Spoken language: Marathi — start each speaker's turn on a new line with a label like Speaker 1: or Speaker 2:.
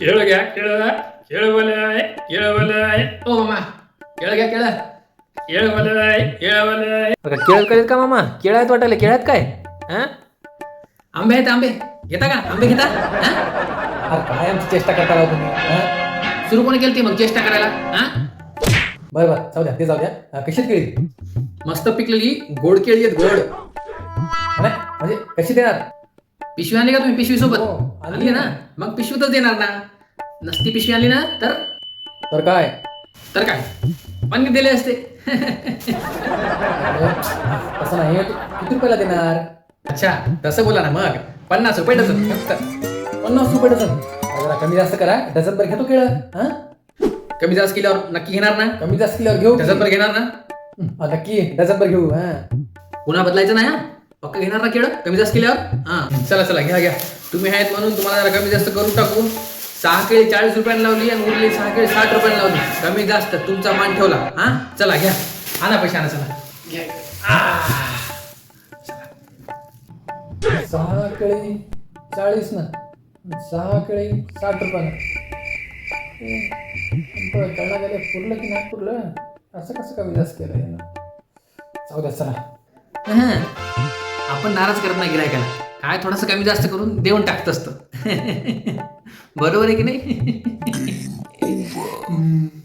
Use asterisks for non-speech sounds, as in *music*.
Speaker 1: केळ घ्या केळ केळवाले आहे केळवाले आहे
Speaker 2: ओ मामा केळं घ्या केळं
Speaker 1: केळवाले आहे केळवाले आहे
Speaker 3: केळं करेल का मामा केळं आहेत वाटायला केळं आहेत काय हा
Speaker 2: आंबे आहेत आंबे घेता का आंबे घेता हा?
Speaker 3: अरे काय आमची चेष्टा करता राव तुम्ही हा?
Speaker 2: सुरू कोणी केली मग चेष्टा करायला हा
Speaker 3: बरं बरं जाऊ द्या ते जाऊ द्या हा, केळी
Speaker 2: मस्त पिकलेली गोड केळी आहेत गोड
Speaker 3: नाही, म्हणजे कशी देणार
Speaker 2: पिशवी आणली का तुम्ही? पिशवी सोबत?
Speaker 3: हो, आणली
Speaker 2: ना? मग पिशवीतच देणार ना. नसती पिशवी आणली ना तर?
Speaker 3: तर काय?
Speaker 2: तर काय? पण दिले असते.
Speaker 3: तसं नाही. किती रुपयाला देणार?
Speaker 2: अच्छा तसं बोला ना मग. पन्नास रुपये डझन फक्त.
Speaker 3: पन्नास रुपये डझन. जरा कमी जास्त करा. डझन भर घेतो केळं. हा?
Speaker 2: कमी जास्त केल्यावर नक्की घेणार ना?
Speaker 3: कमी जास्त केल्यावर घेऊ.
Speaker 2: डझन भर घेणार ना?
Speaker 3: नक्की. डझन भर घेऊ हा.
Speaker 2: पुन्हा बदलायचं नाही हा? पक्क घेणार ना केळं? कमी जास्त केल्यावर? हा. चला चला घ्या घ्या. तुम्ही आहेत म्हणून तुम्हाला जरा कमी जास्त करून टाकू. सहा केळी चाळीस रुपयाला लावली आणि उरली सहा केळी साठ रुपयाला लावली. कमी जास्त तुमचा मान ठेवला. हा? चला घ्या. आणा पैसे आणा चला. घ्या.
Speaker 3: सहा केळी चाळीस ना सहा केळी साठ रुपयाला कळला गेलं पुरलं की नाही पुरलं? असं कसं कमी जास्त केलं द्या चला.
Speaker 2: हा. आपण नाराज करत नाही गिरायकाला काय थोडंसं कमी जास्त करून देऊन टाकत असतं. *laughs* बरोबर आहे की नाही? *laughs*